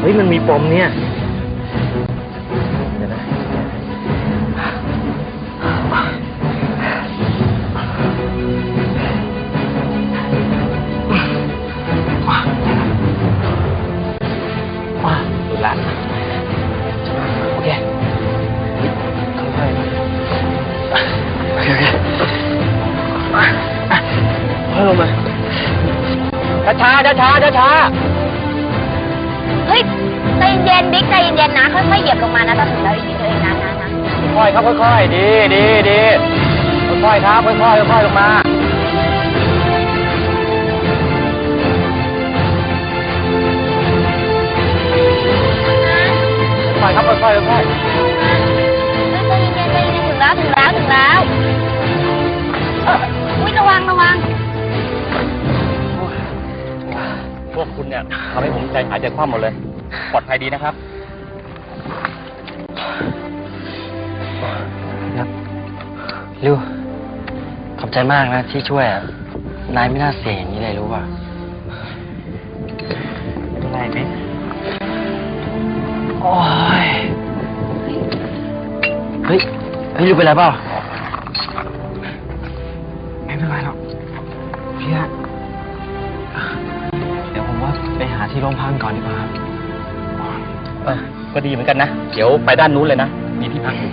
เฮ้ยมันมีปมเนี่ย ค่อยๆครับค่อยๆ ดีดีดีค่อยๆครับค่อยๆค่อยๆลงมาค่อยๆครับค่อยๆค่อยๆเฮ้ยใจเย็นๆใจเย็นๆถึงแล้วถึงแล้วถึงแล้วเอออุ้ยระวังระวังพวกคุณเนี่ยทำให้ผมใจหายใจคว่ำหมดเลย ปลอดภัยดีนะครับครับ ริว ขอบใจมากนะที่ช่วยอะนายไม่น่าเสียอย่างนี้เลยรู้ป่ะอะไรไหมโอ้ย เฮ้ย เฮ้ยริวเป็นไรเปล่าไม่เป็นไรหรอกพี่อะเดี๋ยวผมว่าไปหาที่โรงพักก่อนดีกว่าครับ เออก็ดีเหมือนกันนะ เดี๋ยวไปด้านนู้นเลยนะ มีที่พักอยู่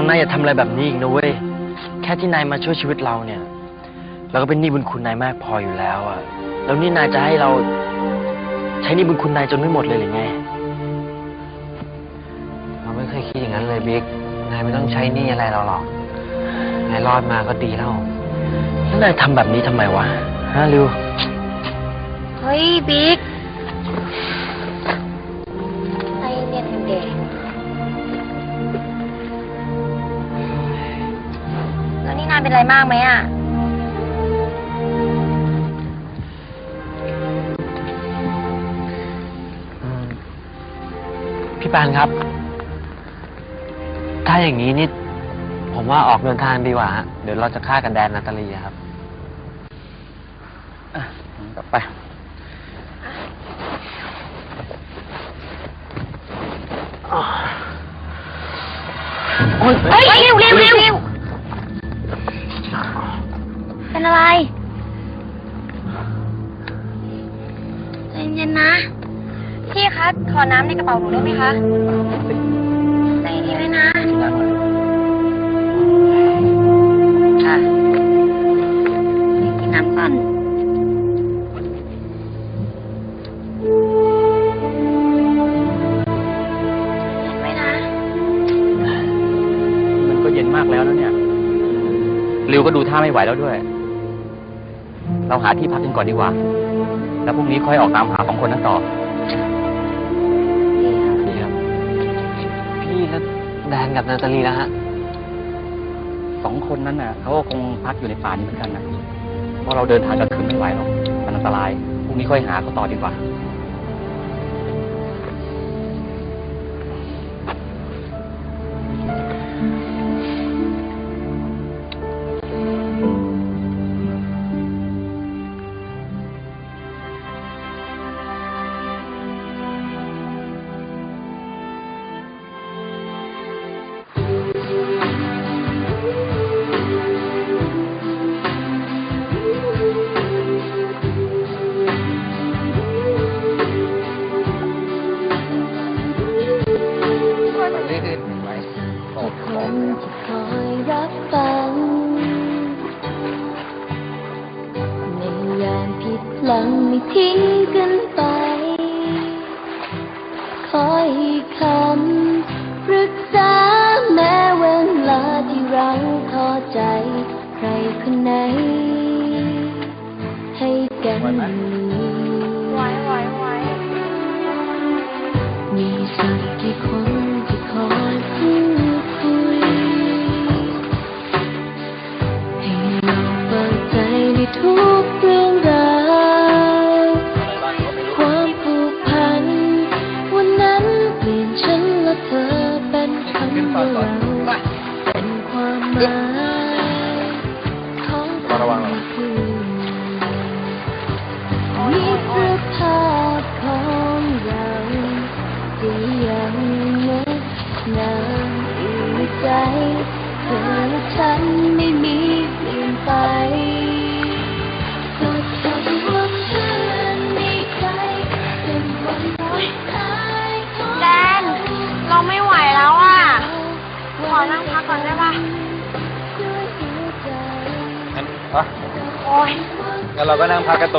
งนายอย่าทำอะไรแบบนี้อีกนะเว้ย แค่ที่นายมาช่วยชีวิตเราเนี่ย เราก็เป็นหนี้บุญคุณนายมากพออยู่แล้วอะแล้วนี่นายจะให้เราใช้หนี้บุญคุณนายจนไม่หมดเลยหรือไง เราไม่เคยคิดอย่างนั้นเลยบิ๊ก นายไม่ต้องใช้หนี้อะไรเราหรอก นายรอดมาก็ดีแล้ว แล้วนายทำแบบนี้ทำไมวะฮะริว เฮ้ยบิ๊ก เป็นไรมากไหมอะ พี่ปานครับ ถ้าอย่างนี้นี่ ผมว่าออกเดินทางดีกว่าฮะเดี๋ยวเราจะฆ่ากันแดนนาตาลีอะครับกลับไปเฮ้ยเร็วเร็วเร็วเร็ว เป็นอะไรใจเย็นๆนะ พี่คะ ขอน้ำในกระเป๋าหนูได้ไหมคะใจเย็นๆไว้นะ ค่ะกินน้ำก่อนเย็นไว้นะ มันก็เย็นมากแล้วนะเนี่ย ริวก็ดูท่าไม่ไหวแล้วด้วย เราหาที่พักกันก่อนดีกว่า แล้วพรุ่งนี้ค่อยออกตามหาสองคนนั้นต่อดีครับ พี่แล้วแดนกับนาตาลีแล้วฮะ สองคนนั้นน่ะเขาก็คงพักอยู่ในป่านี้เหมือนกันนะเพราะเราเดินทางกลางคืนไม่ไหวหรอกมันอันตรายพรุ่งนี้ค่อยหาเขาต่อดีกว่า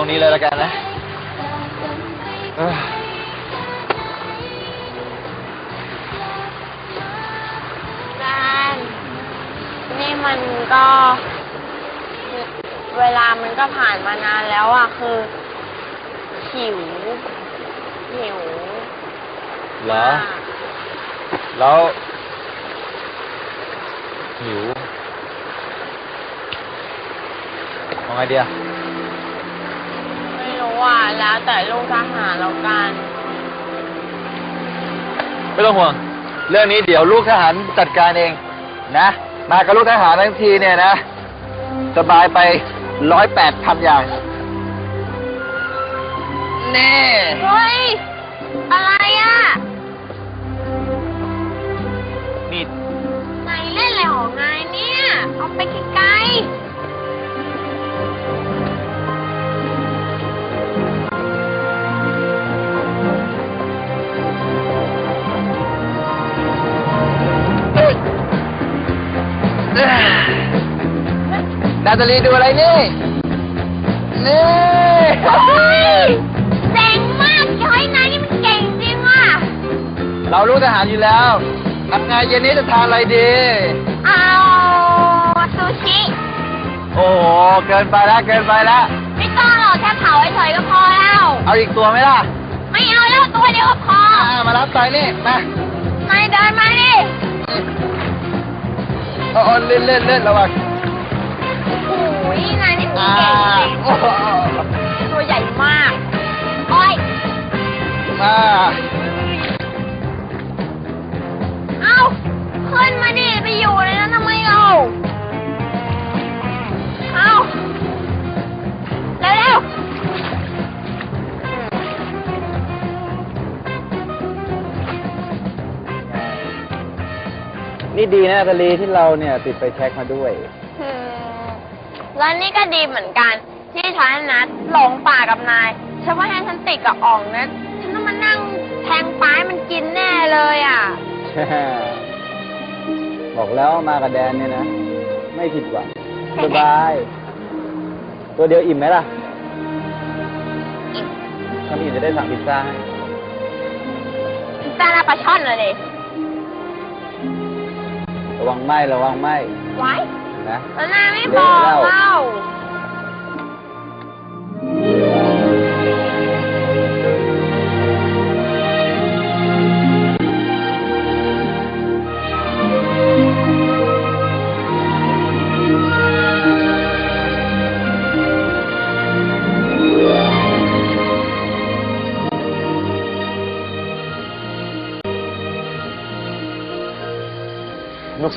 นั่งพักกันตรงนี้เลยแล้วกันนะเอ้ยแดนนี่มันก็ เวลามันก็ผ่านมานานแล้วอะ คือ หิว หิวเหรอมากแล้ว หิวเอาไงเดีย ไม่รู้อะแล้วแต่ลูกทหารแล้วกัน ไม่ต้องห่วง เรื่องนี้เดี๋ยวลูกทหารจัดการเองนะ มากับลูกทหารทั้งทีเนี่ยนะ สบายไปร้อยแปดพันอย่าง แน่เฮ้ย อะไรอะ นี่นายเล่นอะไรของนายเนี่ย เอาไปไกล ตาลีดูอะไรนี่ นี่ๆเฮ้ยเจ๋งมากย้อยนายนี่มันเก่งจริงว่ะเราลูกทหารอยู่แล้วทำงานเย็นนี้จะทานอะไรดี เอาซูชิโอ้โห เกินไปแล้วเกินไปแล้ว ไม่ต้องหรอกแค่เผาเฉยๆก็พอแล้ว เอาอีกตัวไหมล่ะไม่เอาแล้วตัวเดียวก็พออ่ามารับไปนี่ มานายเดินมาดิ เอาเอาเล่นเล่นเล่นระวังโอ้ย นายนี่มันอ่าเก่งจริงโอ้โหตัวใหญ่มากโอ้ยมาเอ้าขึ้นมาดิไปอยู่ในนั้นทำไมเราเอ้าเร็วๆนี่ดีนะนาตาลีที่เราเนี่ยติดไฟแช็กมาด้วยอืม แล้วนี่ก็ดีเหมือนกัน ที่ฉันนัดหลงป่ากับนาย ฉันว่าแทนฉันติดกับอ่องนะฉันต้องมานั่งแทงปลายมันกินแน่เลยอะ บอกแล้วมากับแดนเนี่ยนะ ไม่ผิดหวังสบาย ตัวเดียวอิ่มไหมล่ะอิ่มถ้าไม่อิ่มจะได้สั่งพิซซ่าให้แต่ละปลาช่อนเลยดิระวังไหมระวังไหมไว้ นะแล้วนายไม่บอกเละแล้วเล่า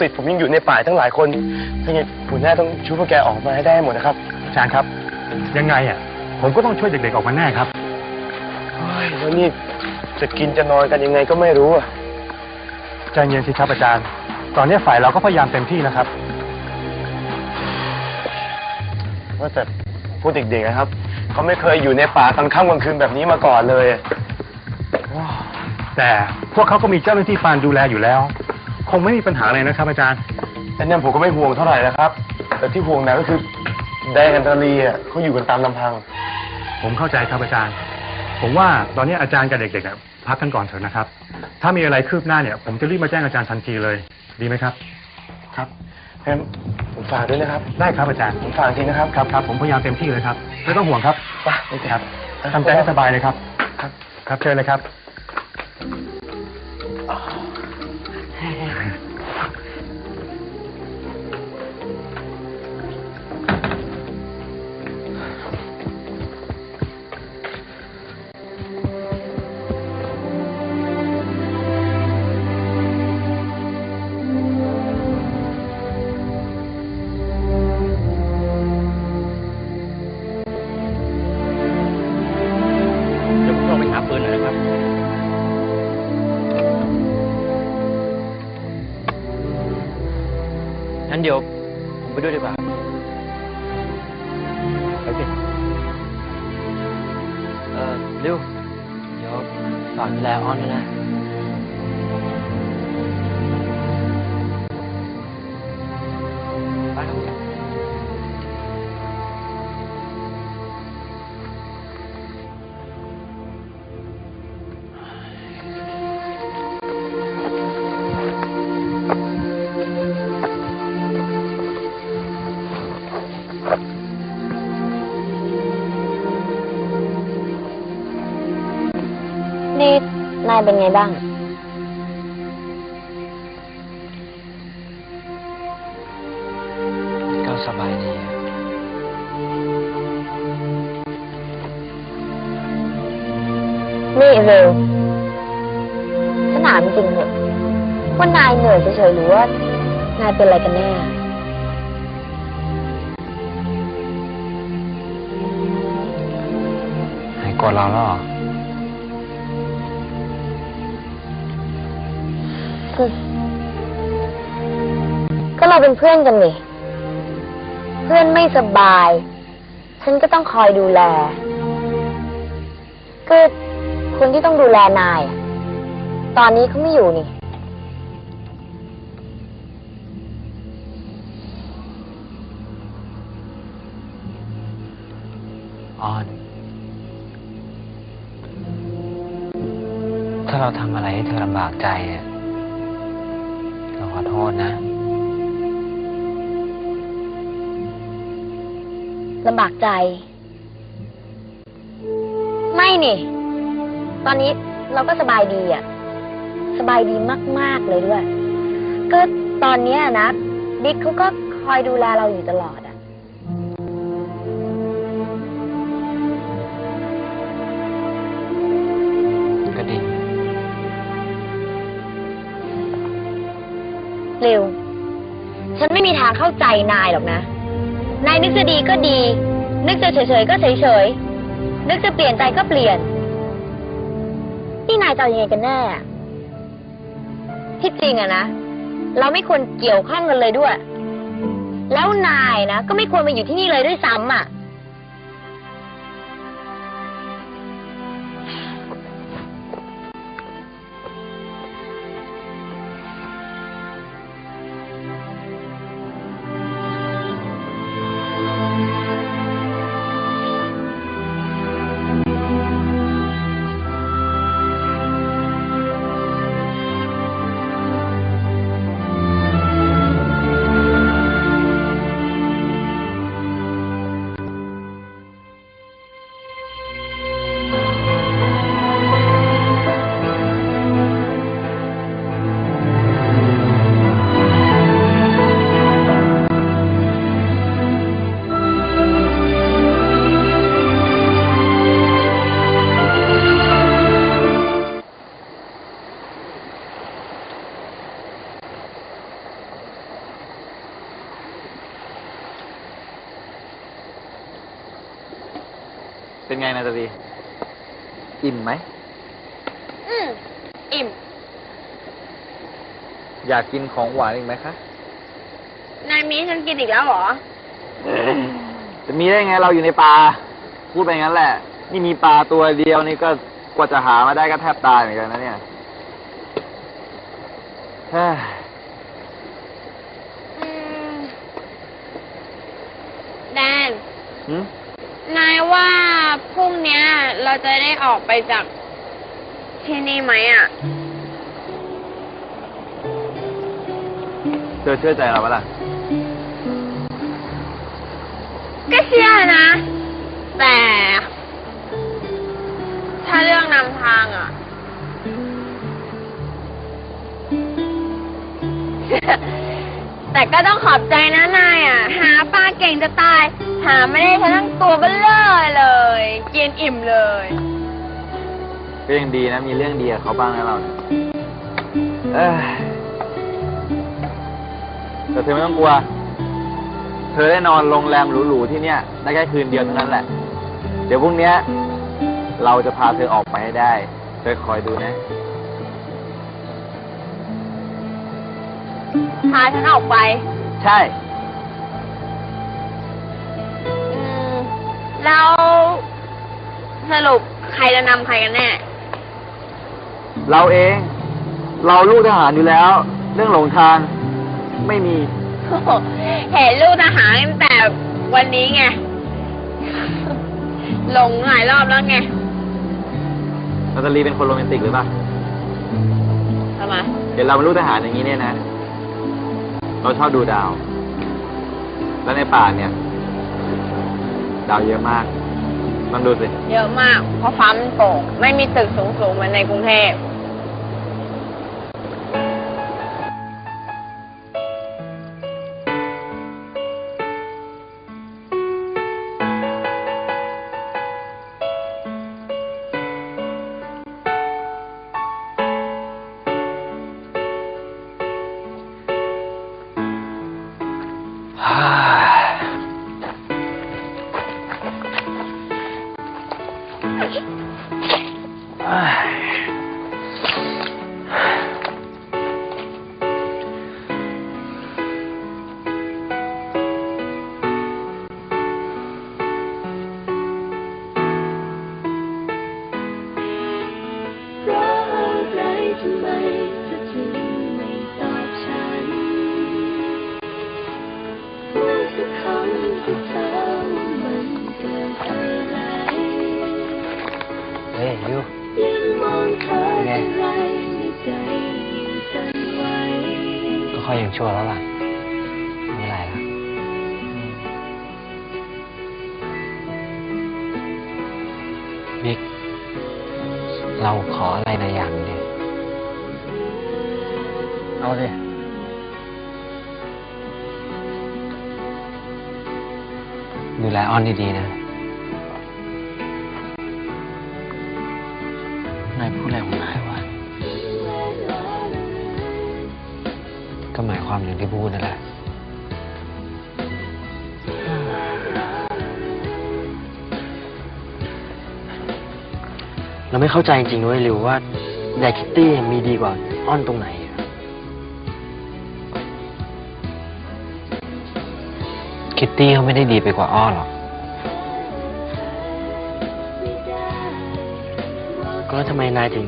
ลูกศิษย์ผมยังอยู่ในป่าทั้งหลายคนถ้าอย่างนี้หัวหน้าต้องช่วยพวกแกออกมาให้ได้หมดนะครับอาจารย์ครับ ยังไงอะ ผมก็ต้องช่วยเด็กๆออกมาแน่ครับโอ้ยแล้วนี่จะกินจะนอนกันยังไงก็ไม่รู้อะใจเย็นสิครับอาจารย์ ตอนนี้ฝ่ายเราก็พยายามเต็มที่นะครับ ว่าแต่พวกเด็กๆนะครับเขาไม่เคยอยู่ในป่ากลางค่ำกลางคืนแบบนี้มาก่อนเลย แต่พวกเขาก็มีเจ้าหน้าที่ปานดูแลอยู่แล้ว คงไม่มีปัญหาอะไรนะครับ อาจารย์แต่เนี่ยผมก็ไม่ห่วงเท่าไหร่นะครับ แต่ที่ห่วงนะก็คือแดงกับตาลีอะเขาอยู่กันตามลำพัง ผมเข้าใจครับอาจารย์ ผมว่าตอนนี้อาจารย์กับเด็กๆอะพักกันก่อนเถอะนะครับ ถ้ามีอะไรคืบหน้าเนี่ย ผมจะรีบมาแจ้งอาจารย์ทันทีเลย ดีไหมครับ ครับงั้นผมผมฝากด้วยนะครับ ได้ครับอาจารย์ผมฝากจริงนะครับ ครับครับผมพยายามเต็มที่เลยครับไม่ต้องห่วงครับไปโอเคครับทำใจให้สบายเลยครับ ครับ ครับเชิญเลยครับ เดี๋ยวผมไปด้วยดีกว่าไปสิเออเร็วเดี๋ยวฝากดูแลออนด้วยนะ นี่นายเป็นไงบ้าง ก็สบายดีอะนี่เร็วฉันถามจริงเถอะว่านายเหนื่อยเฉยๆหรือว่านายเป็นอะไรกันแน่หายโกรธเราแล้วเหรอ เราเป็นเพื่อนกันนี่ เพื่อนไม่สบาย ฉันก็ต้องคอยดูแล ก็คนที่ต้องดูแลนาย ตอนนี้เขาไม่อยู่นี่ ออน ถ้าเราทำอะไรให้เธอลำบากใจเนี่ยเราขอโทษนะ ลำบากใจ ไม่นี่ ตอนนี้เราก็สบายดีอะสบายดีมาก ๆ เลยด้วย ก็ตอนเนี้ยนะ บิ๊กเขาก็คอยดูแลเราอยู่ตลอดอะก็ดี เร็ว ฉันไม่มีทางเข้าใจนายหรอกนะ นายนึกจะดีก็ดี นึกจะเฉยๆก็เฉยๆ นึกจะเปลี่ยนใจก็เปลี่ยน นี่นายจะเอายังไงกันแน่อะที่จริงอะนะ เราไม่ควรเกี่ยวข้องกันเลยด้วย แล้วนายนะ ก็ไม่ควรมาอยู่ที่นี่เลยด้วยซ้ำอะ อิ่มไหม อืมอิ่ม อยากกินของหวานอีกไหมคะ นายมีให้ฉันกินอีกแล้วเหรอ จะมีได้ไงเราอยู่ในป่า พูดไปงั้นแหละ นี่มีปลาตัวเดียวนี่ก็กว่าจะหามาได้ก็แทบตายเหมือนกันนะเนี่ยเฮ้ยอืมแดน หึ นายว่าพรุ่งเนี้ย เราจะได้ออกไปจากที่นี่ไหมอะ เธอเชื่อใจเราปะล่ะ ก็เชื่อนะ แต่ ถ้าเรื่องนำทางอะ แต่ก็ต้องขอบใจนะนายอะ หาปลาเก่งจะตาย หาไม่ได้ทั้งตัวเบลเลอร์เลยกินอิ่มเลย ก็ยังดีนะ มีเรื่องดีกับเขาบ้างนะเราเนี่ยเอ้ยแต่เธอไม่ต้องกลัว เธอได้นอนโรงแรมหรูๆที่เนี่ย ได้แค่คืนเดียวเท่านั้นแหละ เดี๋ยวพรุ่งเนี้ย เราจะพาเธอออกไปให้ได้ เธอคอยดูนะ พาฉันออกไป ใช่ แล้วสรุปใครจะนำใครกันแน่ เราเอง เราลูกทหารอยู่แล้ว เรื่องหลงทางไม่มี เห็นลูกทหารตั้งแต่วันนี้ไง หลงหลายรอบแล้วไงนาตาลีเป็นคนโรแมนติกหรือเปล่าทำไมเดี๋ยวเราเป็นลูกทหารอย่างนี้เนี่ยนะ เราชอบดูดาว แล้วในป่าเนี่ย ดาวเยอะมากลองดูสิ เยอะมาก เพราะฟ้ามันโปร่งไม่มีตึกสูงๆเหมือนในกรุงเทพ บิ๊กเราขออะไรในอย่างหนึงดิเอาสิดูแลอ้อนดีๆนะ นายพูดอะไรของนายวะ ก็หมายความอย่างที่พูดนั่นแหละ ไม่เข้าใจจริงๆเว้ยริวว่าแดกคิตตี้มีดีกว่าอ้อนตรงไหนอะคิตตี้เขาไม่ได้ดีไปกว่าอ้อนหรอก ก็แล้วทำไมนายถึง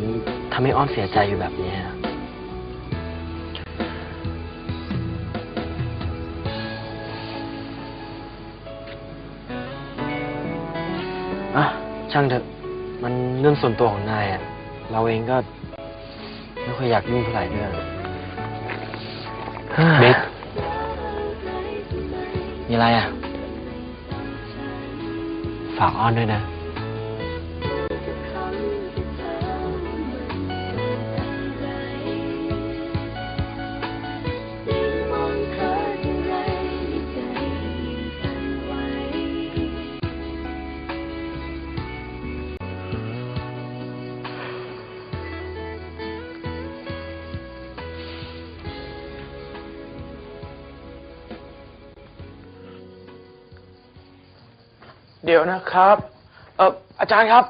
ทำให้อ้อนเสียใจอยู่แบบนี้อะอะช่างเถอะ มันเรื่องส่วนตัวของนายอะเราเองก็ไม่ค่อยอยากยุ่งเท่าไหร่ด้วยบิ๊กมีอะไรอะ ฝากอ้อนด้วยนะ เดี๋ยวนะครับ เอออาจารย์ครับ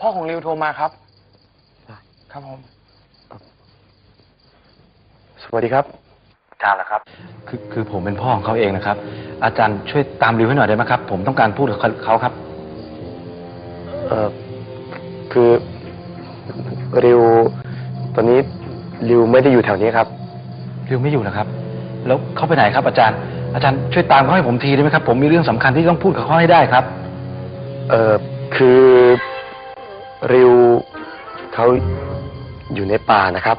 พ่อของริวโทรมาครับ ครับผม สวัสดีครับ อาจารย์เหรอครับ คือคือผมเป็นพ่อของเขาเองนะครับ อาจารย์ช่วยตามริวให้หน่อยได้ไหมครับ ผมต้องการพูดกับเขาครับ เออคือริวตอนนี้ริวไม่ได้อยู่แถวนี้ครับริวไม่อยู่นะครับ แล้วเขาไปไหนครับ อาจารย์ อาจารย์ช่วยตามเขาให้ผมทีได้ไหมครับ ผมมีเรื่องสำคัญที่ต้องพูดกับเขาให้ได้ครับ เออคือริวเขาอยู่ในป่านะครับ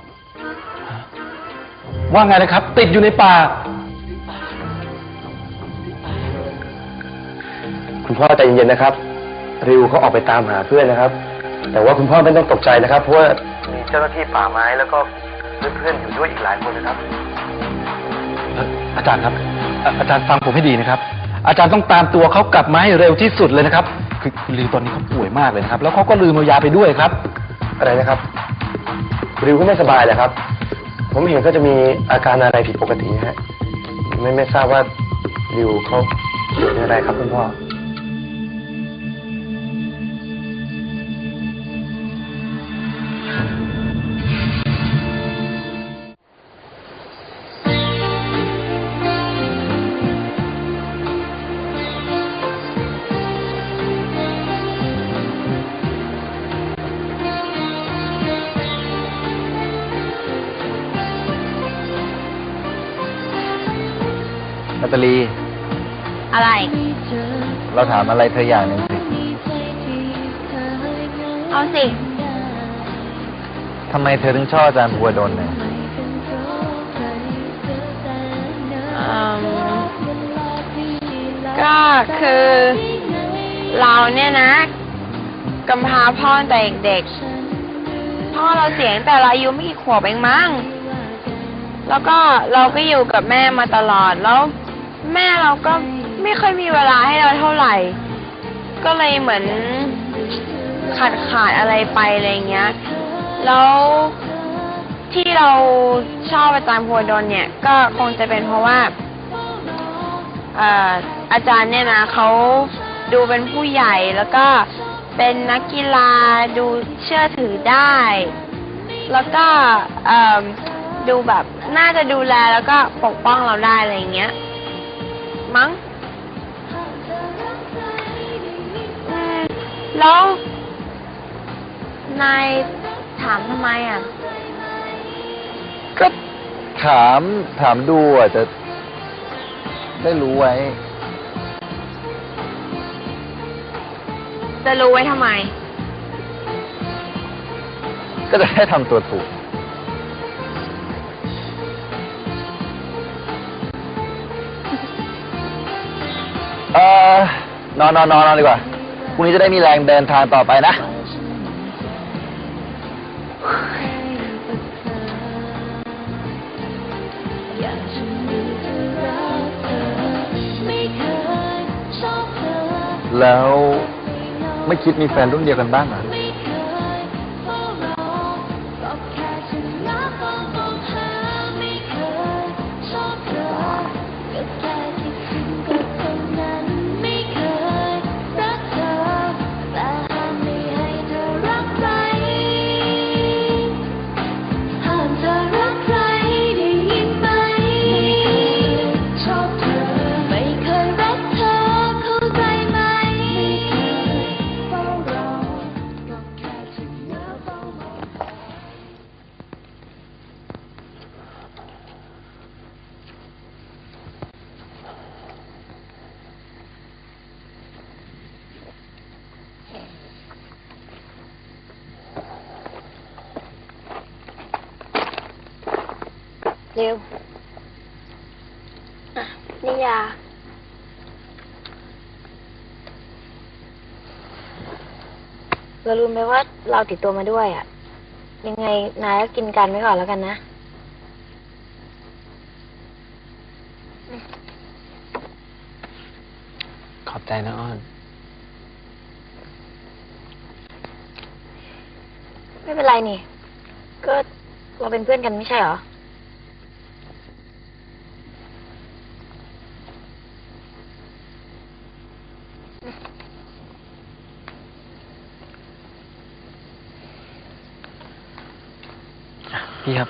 ว่าไงนะครับ ติดอยู่ในป่า คุณพ่อใจเย็นๆนะครับ ริวเขาออกไปตามหาเพื่อนนะครับ แต่ว่าคุณพ่อไม่ต้องตกใจนะครับ เพราะว่ามีเจ้าหน้าที่ป่าไม้แล้วก็เพื่อนๆอยู่ด้วยอีกหลายคนนะครับเอ่ออาจารย์ครับ อะอาจารย์ฟังผมให้ดีนะครับ อาจารย์ต้องตามตัวเขากลับมาให้เร็วที่สุดเลยนะครับ คือคุณลิวตอนนี้เขาป่วยมากเลยนะครับ แล้วเขาก็ลืมเอายาไปด้วยครับ อะไรนะครับ ริวก็ไม่สบายเลยครับ ผมเห็นก็จะมีอาการอะไรผิดปกตินะฮะ ไม่ไม่ทราบว่าริวเขาเป็นอะไรครับคุณพ่อ นาตาลี อะไร เราถามอะไรเธออย่างหนึ่งสิเอาสิ ทำไมเธอถึงชอบอาจารย์ภูวดลเนี่ยก็คือ เราเนี่ยนะกำพร้าพ่อตั้งแต่เด็กๆพ่อเราเสียตั้งแต่เราอายุไม่กี่ขวบเองมั้ง แล้วก็เราก็อยู่กับแม่มาตลอดแล้ว แม่เราก็ไม่ค่อยมีเวลาให้เราเท่าไหร่ ก็เลยเหมือนขาดขาดอะไรไปอะไรเงี้ย แล้วที่เราชอบอาจารย์พัวดลเนี่ย ก็คงจะเป็นเพราะว่าเอ่อาจารย์เนี่ยนะเขาดูเป็นผู้ใหญ่แล้วก็เป็นนักกีฬาดูเชื่อถือได้ แล้วก็ดูแบบน่าจะดูแลแล้วก็ปกป้องเราได้อะไรเงี้ย มั้งอืมแล้วนายถามทำไมอะ ก็ถามถามดูอะจะได้รู้ไว้ จะรู้ไว้ทำไม ก็จะได้ทำตัวถูก ออนอนนอนนอนนอนดีกว่าพรุ่งนี้จะได้มีแรงเดินทางต่อไปนะ แล้วไม่คิดมีแฟนรุ่นเดียวกันบ้างเหรอ เร็ว อะ นี่ยา เราลืมไปว่าเราติดตัวมาด้วยอะ ยังไงนายก็กินกันไว้ก่อนแล้วกันนะ ขอบใจนะอ้อน ไม่เป็นไรนี่ ก็เราเป็นเพื่อนกันไม่ใช่เหรอ พี่ครับ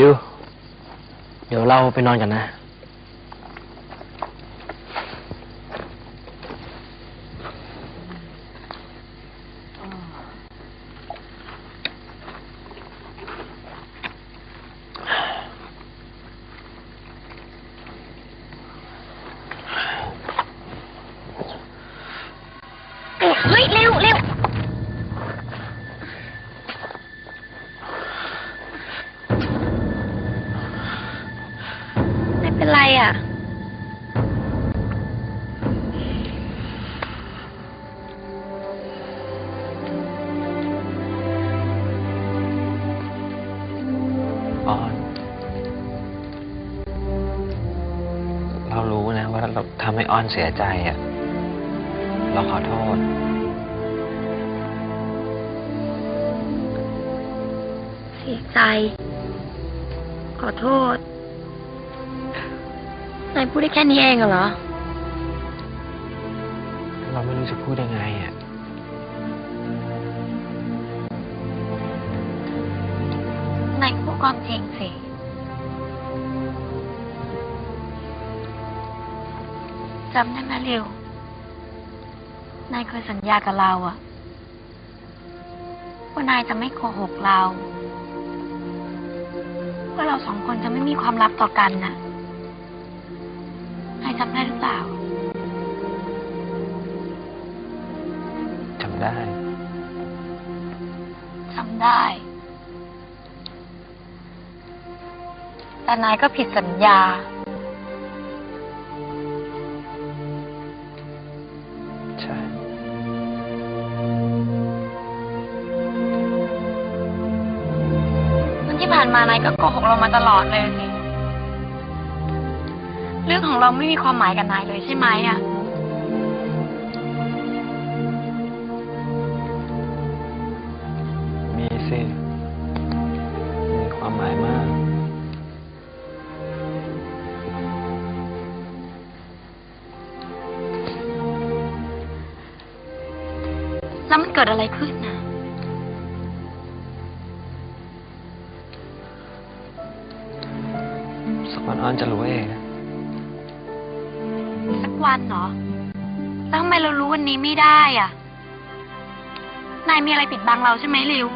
ลิว เดี๋ยวเราไปนอนกันนะ เรารู้นะว่าเราทำให้อ้อนเสียใจอะ เราขอโทษ เสียใจ ขอโทษ นายพูดได้แค่นี้เองเหรอ เราไม่รู้จะพูดยังไงอะ นายพูดความจริงสิ จำได้ไหมริวนายเคยสัญญากับเราอะว่านายจะไม่โกหกเรา ว่าเราสองคนจะไม่มีความลับต่อกันน่ะนายจำได้หรือเปล่าจำได้จำได้ แต่นายก็ผิดสัญญา มานายก็โกหกเรามาตลอดเลยสิเรื่องของเราไม่มีความหมายกับนายเลยใช่ไหมอะมีสิ มีความหมายมาก แล้วมันเกิดอะไรขึ้นนะ อ้อนจะรู้เองนะสักวันเหรอ แล้วทำไมเรารู้วันนี้ไม่ได้อะนายมีอะไรปิดบังเราใช่ไหมริว